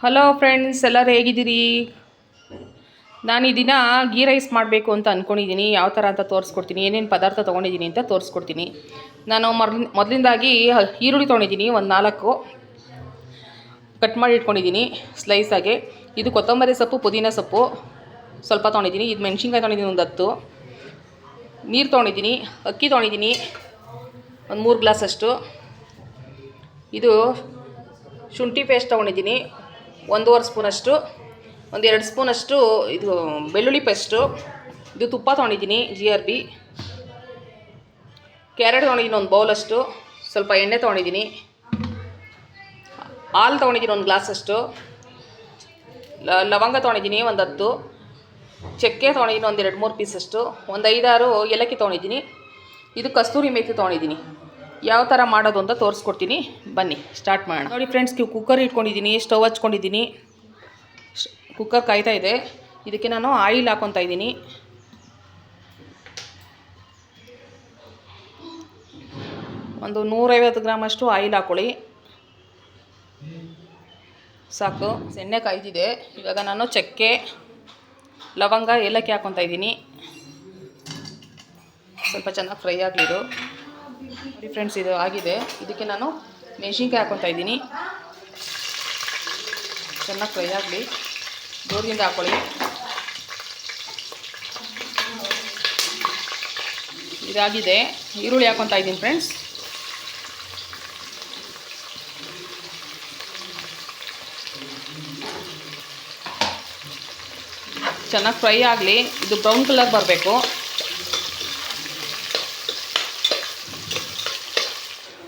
Hello friends ಎಲ್ಲರೂ ಹೇಗಿದ್ದೀರಿ? ನಾನು ಈ ದಿನ ಗೀ ರೈಸ್ ಮಾಡಬೇಕು ಅಂತ ಅಂದ್ಕೊಂಡಿದ್ದೀನಿ ಯಾವ ಥರ ಅಂತ ತೋರಿಸ್ಕೊಡ್ತೀನಿ. ಏನೇನು ಪದಾರ್ಥ ತೊಗೊಂಡಿದ್ದೀನಿ ಅಂತ ತೋರಿಸ್ಕೊಡ್ತೀನಿ. ನಾನು ಮೊದ್ಲ್ ಮೊದಲಿಂದಾಗಿ ಈರುಳ್ಳಿ ತೊಗೊಂಡಿದ್ದೀನಿ, ಒಂದು ನಾಲ್ಕು. ಕಟ್ ಮಾಡಿ ಇಟ್ಕೊಂಡಿದ್ದೀನಿ ಸ್ಲೈಸಾಗಿ ಇದು ಕೊತ್ತಂಬರಿ ಸೊಪ್ಪು, ಪುದೀನ ಸೊಪ್ಪು ಸ್ವಲ್ಪ ತೊಗೊಂಡಿದ್ದೀನಿ. ಇದು ಮೆಣಸಿನ್ಕಾಯಿ ತೊಗೊಂಡಿದ್ದೀನಿ, ಒಂದು ಹತ್ತು. ನೀರು ತೊಗೊಂಡಿದ್ದೀನಿ, ಅಕ್ಕಿ ತೊಗೊಂಡಿದ್ದೀನಿ, ಒಂದು ಮೂರು ಗ್ಲಾಸಷ್ಟು ಇದು ಶುಂಠಿ ಪೇಸ್ಟ್ ತೊಗೊಂಡಿದ್ದೀನಿ. ಒಂದೂವರೆ ಸ್ಪೂನಷ್ಟು ಒಂದು ಎರಡು ಸ್ಪೂನಷ್ಟು ಇದು ಬೆಳ್ಳುಳ್ಳಿ ಪೇಸ್ಟು, ಇದು ತುಪ್ಪ ತೊಗೊಂಡಿದ್ದೀನಿ, ಜಿ ಆರ್ ಬಿ ಕ್ಯಾರೆಟ್ ತೊಗೊಂಡಿದ್ದೀನಿ ಒಂದು ಬೌಲಷ್ಟು, ಸ್ವಲ್ಪ ಎಣ್ಣೆ ತೊಗೊಂಡಿದ್ದೀನಿ. ಹಾಲು ತೊಗೊಂಡಿದ್ದೀನಿ ಒಂದು ಗ್ಲಾಸಷ್ಟು. ಲವಂಗ ತೊಗೊಂಡಿದ್ದೀನಿ ಒಂದು ಹತ್ತು. ಚಕ್ಕೆ ತೊಗೊಂಡಿದ್ದೀನಿ ಒಂದು ಎರಡು ಮೂರು ಪೀಸಷ್ಟು. ಒಂದು ಐದಾರು ಏಲಕ್ಕಿ ತೊಗೊಂಡಿದ್ದೀನಿ. ಇದು ಕಸ್ತೂರಿ ಮೇಥಿ ತೊಗೊಂಡಿದ್ದೀನಿ. ಯಾವ ಥರ ಮಾಡೋದು ಅಂತ ತೋರಿಸ್ಕೊಡ್ತೀನಿ. ಬನ್ನಿ ಸ್ಟಾರ್ಟ್ ಮಾಡೋಣ. ನೋಡಿ ಫ್ರೆಂಡ್ಸ್ ಕುಕ್ಕರ್ ಇಟ್ಕೊಂಡಿದ್ದೀನಿ ಸ್ಟವ್ ಹಚ್ಕೊಂಡಿದ್ದೀನಿ. ಕುಕ್ಕರ್ ಕಾಯ್ತಾ ಇದೆ. ಇದಕ್ಕೆ ನಾನು ಆಯಿಲ್ ಹಾಕೊತಾ ಇದ್ದೀನಿ. ಒಂದು ನೂರೈವತ್ತು ಗ್ರಾಮಷ್ಟು ಆಯಿಲ್ ಹಾಕ್ಕೊಳ್ಳಿ ಸಾಕು, ಎಣ್ಣೆ ಕಾಯ್ದಿದೆ ಇವಾಗ ನಾನು ಚಕ್ಕೆ, ಲವಂಗ, ಏಲಕ್ಕಿ ಹಾಕೊತಾ ಇದ್ದೀನಿ. ಸ್ವಲ್ಪ ಚೆನ್ನಾಗಿ ಫ್ರೈ ಆಗಲಿದು ನೋಡಿ ಫ್ರೆಂಡ್ಸ್, ಇದು ಆಗಿದೆ. ಇದಕ್ಕೆ ನಾನು ಮೆಣಸಿನ್ಕಾಯಿ ಹಾಕೊತಾ ಇದ್ದೀನಿ. ಚೆನ್ನಾಗಿ ಫ್ರೈ ಆಗಲಿ. ದೂರದಿಂದ ಹಾಕ್ಕೊಳ್ಳಿ ಇದಾಗಿದೆ. ಈರುಳ್ಳಿ ಹಾಕೊತಾ ಇದ್ದೀನಿ ಫ್ರೆಂಡ್ಸ್. ಚೆನ್ನಾಗಿ ಫ್ರೈ ಆಗಲಿ. ಇದು ಬ್ರೌನ್ ಕಲರ್ ಬರಬೇಕು.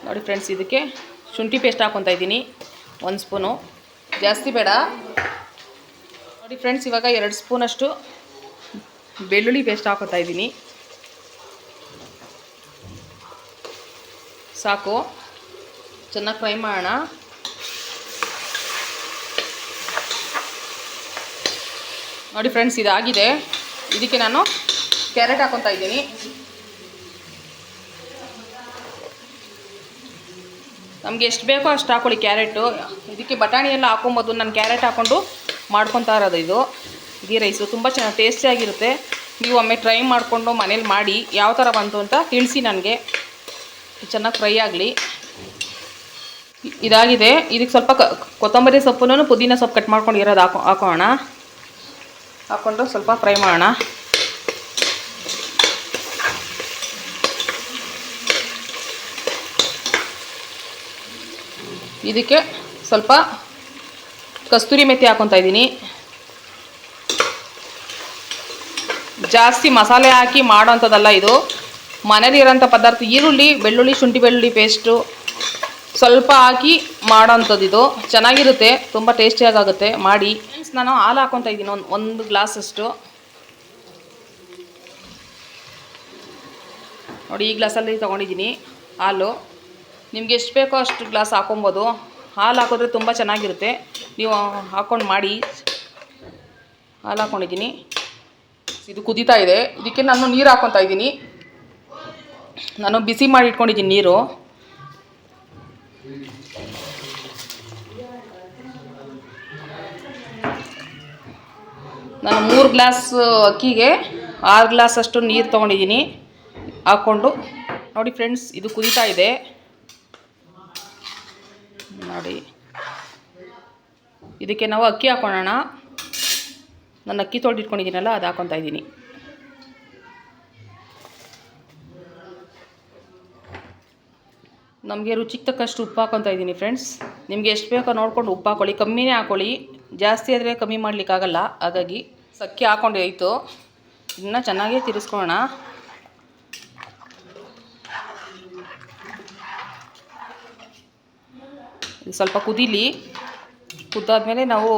ನೋಡಿ ಫ್ರೆಂಡ್ಸ್ ಇದಕ್ಕೆ ಶುಂಠಿ ಪೇಸ್ಟ್ ಹಾಕ್ಕೊತಾ ಇದ್ದೀನಿ. ಒಂದು ಸ್ಪೂನು. ಜಾಸ್ತಿ ಬೇಡ. ನೋಡಿ ಫ್ರೆಂಡ್ಸ್ ಇವಾಗ ಎರಡು ಸ್ಪೂನಷ್ಟು ಬೆಳ್ಳುಳ್ಳಿ ಪೇಸ್ಟ್ ಹಾಕೋತಾ ಇದ್ದೀನಿ. ಸಾಕು. ಚೆನ್ನಾಗಿ ಫ್ರೈ ಮಾಡೋಣ. ನೋಡಿ ಫ್ರೆಂಡ್ಸ್ ಇದಾಗಿದೆ. ಇದಕ್ಕೆ ನಾನು ಕ್ಯಾರೆಟ್ ಹಾಕೊತಾ ಇದ್ದೀನಿ. ನಮಗೆ ಎಷ್ಟು ಬೇಕೋ ಅಷ್ಟು ಹಾಕೊಳ್ಳಿ ಕ್ಯಾರೆಟು. ಇದಕ್ಕೆ ಬಟಾಣಿ ಎಲ್ಲ ಹಾಕೊಂಬೋದು. ನಾನು ಕ್ಯಾರೆಟ್ ಹಾಕ್ಕೊಂಡು ಮಾಡ್ಕೊತಾ ಇರೋದು ಇದು. ಗೀ ರೈಸು ತುಂಬ ಚೆನ್ನಾಗಿ ಟೇಸ್ಟಿಯಾಗಿರುತ್ತೆ ನೀವು ಒಮ್ಮೆ ಟ್ರೈ ಮಾಡಿಕೊಂಡು ಮನೇಲಿ ಮಾಡಿ ಯಾವ ಥರ ಬಂತು ಅಂತ ತಿಳಿಸಿ ನನಗೆ. ಚೆನ್ನಾಗಿ ಫ್ರೈ ಆಗಲಿ. ಇದಾಗಿದೆ. ಇದಕ್ಕೆ ಸ್ವಲ್ಪ ಕೊತ್ತಂಬರಿ ಸೊಪ್ಪನ್ನು ಪುದೀನ ಸೊಪ್ಪು ಕಟ್ ಮಾಡ್ಕೊಂಡು ಇರೋದು ಹಾಕೋ ಹಾಕೋಣ. ಹಾಕ್ಕೊಂಡು ಸ್ವಲ್ಪ ಫ್ರೈ ಮಾಡೋಣ. ಇದಕ್ಕೆ ಸ್ವಲ್ಪ ಕಸ್ತೂರಿ ಮೆಥಿ ಹಾಕೊತಾ ಇದ್ದೀನಿ. ಜಾಸ್ತಿ ಮಸಾಲೆ ಹಾಕಿ ಮಾಡೋಂಥದ್ದಲ್ಲ ಇದು. ಮನೇಲಿರೋಂಥ ಪದಾರ್ಥ, ಈರುಳ್ಳಿ, ಬೆಳ್ಳುಳ್ಳಿ, ಶುಂಠಿ ಬೆಳ್ಳುಳ್ಳಿ ಪೇಸ್ಟು ಸ್ವಲ್ಪ ಹಾಕಿ ಮಾಡೋಂಥದ್ದು ಇದು. ಚೆನ್ನಾಗಿರುತ್ತೆ, ತುಂಬ ಟೇಸ್ಟಿಯಾಗುತ್ತೆ ಮಾಡಿ. ನಾನು ಹಾಲು ಹಾಕೊತಾ ಇದ್ದೀನಿ ಒಂದು ಒಂದು ಗ್ಲಾಸಷ್ಟು. ನೋಡಿ, ಈ ಗ್ಲಾಸಲ್ಲಿ ತೊಗೊಂಡಿದ್ದೀನಿ ಹಾಲು. ನಿಮ್ಗೆ ಎಷ್ಟು ಬೇಕೋ ಅಷ್ಟು ಗ್ಲಾಸ್ ಹಾಕೊಬೋದು. ಹಾಲು ಹಾಕಿದ್ರೆ ತುಂಬ ಚೆನ್ನಾಗಿರುತ್ತೆ. ನೀವು ಹಾಕ್ಕೊಂಡು ಮಾಡಿ. ಹಾಲು ಹಾಕ್ಕೊಂಡಿದ್ದೀನಿ ಇದು ಕುದೀತಾ ಇದೆ. ಇದಕ್ಕೆ ನಾನು ನೀರು ಹಾಕ್ಕೊತಾ ಇದ್ದೀನಿ. ನಾನು ಬಿಸಿ ಮಾಡಿ ಇಟ್ಕೊಂಡಿದ್ದೀನಿ ನೀರು. ನಾನು ಮೂರು ಗ್ಲಾಸ್ ಅಕ್ಕಿಗೆ ಆರು ಗ್ಲಾಸ್ ಅಷ್ಟು ನೀರು ತೊಗೊಂಡಿದ್ದೀನಿ. ಹಾಕ್ಕೊಂಡು ನೋಡಿ ಫ್ರೆಂಡ್ಸ್, ಇದು ಕುದೀತಾ ಇದೆ. ನೋಡಿ. ಇದಕ್ಕೆ ನಾವು ಅಕ್ಕಿ ಹಾಕ್ಕೊಳ್ಳೋಣ ನಾನು ಅಕ್ಕಿ ತೊಳೆದಿಟ್ಕೊಂಡಿದ್ದೀನಲ್ಲ, ಅದು ಹಾಕೊತಾ ಇದ್ದೀನಿ. ನಮಗೆ ರುಚಿಗೆ ತಕ್ಕಷ್ಟು ಉಪ್ಪು ಹಾಕೊತಾ ಇದ್ದೀನಿ ಫ್ರೆಂಡ್ಸ್ ನಿಮಗೆ ಎಷ್ಟು ಬೇಕೋ ನೋಡ್ಕೊಂಡು ಉಪ್ಪು ಹಾಕೊಳ್ಳಿ. ಕಮ್ಮಿನೇ ಹಾಕೊಳ್ಳಿ. ಜಾಸ್ತಿ ಆದರೆ ಕಮ್ಮಿ ಮಾಡಲಿಕ್ಕಾಗಲ್ಲ. ಹಾಗಾಗಿ ಸಕ್ಕಿ ಹಾಕೊಂಡು ಆಯಿತು ಇದನ್ನ ಚೆನ್ನಾಗೇ ತಿರ್ಸ್ಕೊಳ್ಳೋಣ. ಸ್ವಲ್ಪ ಕುದೀಲಿ, ಕುದ್ದಾದ್ಮೇಲೆ ನಾವು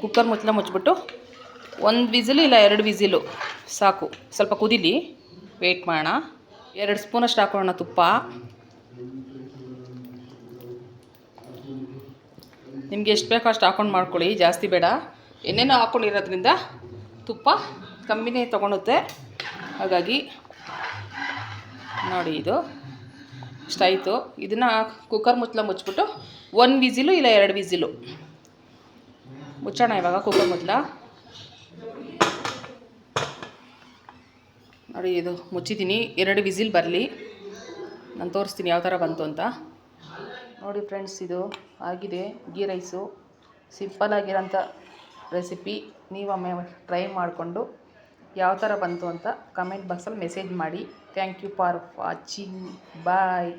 ಕುಕ್ಕರ್ ಮುಚ್ಚಲ ಮುಚ್ಚಿಬಿಟ್ಟು ಒಂದು ವಿಸಿಲು ಇಲ್ಲ ಎರಡು ವಿಸಿಲು, ಸಾಕು. ಸ್ವಲ್ಪ ಕುದೀಲಿ ವೆಯ್ಟ್ ಮಾಡೋಣ. ಎರಡು ಸ್ಪೂನಷ್ಟು ಹಾಕೋಣ ತುಪ್ಪ. ನಿಮ್ಗೆ ಎಷ್ಟು ಬೇಕೋ ಅಷ್ಟು ಹಾಕೊಂಡು ಮಾಡ್ಕೊಳ್ಳಿ, ಜಾಸ್ತಿ ಬೇಡ. ಏನೇನೋ ಹಾಕೊಂಡಿರೋದ್ರಿಂದ ತುಪ್ಪ ಕಮ್ಮಿನೇ ತೊಗೊಳುತ್ತೆ ಹಾಗಾಗಿ ನೋಡಿ ಇದು. ಇಷ್ಟಾಯಿತು ಇದನ್ನು ಕುಕ್ಕರ್ ಮುಚ್ಚಲ ಮುಚ್ಚಿಬಿಟ್ಟು ಒಂದು ವಿಸಿಲು ಇಲ್ಲ ಎರಡು ವಿಸಿಲು? ಮುಚ್ಚೋಣ ಇವಾಗ ಕುಕ್ಕರ್ ಮುಚ್ಚಲ ನೋಡಿ, ಇದು ಮುಚ್ಚಿದ್ದೀನಿ. ಎರಡು ವಿಸಿಲ್ ಬರಲಿ. ನಾನು ತೋರಿಸ್ತೀನಿ ಯಾವ ಥರ ಬಂತು ಅಂತ. ನೋಡಿ ಫ್ರೆಂಡ್ಸ್ ಇದು ಆಗಿದೆ ಗೀ ರೈಸು. ಸಿಂಪಲ್ ಆಗಿರೋಂಥ ರೆಸಿಪಿ ನೀವೊಮ್ಮೆ ಟ್ರೈ ಮಾಡಿಕೊಂಡು ಯಾವ ಥರ ಬಂತು ಅಂತ ಕಮೆಂಟ್ ಬಾಕ್ಸಲ್ಲಿ ಮೆಸೇಜ್ ಮಾಡಿ. Thank you for watching bye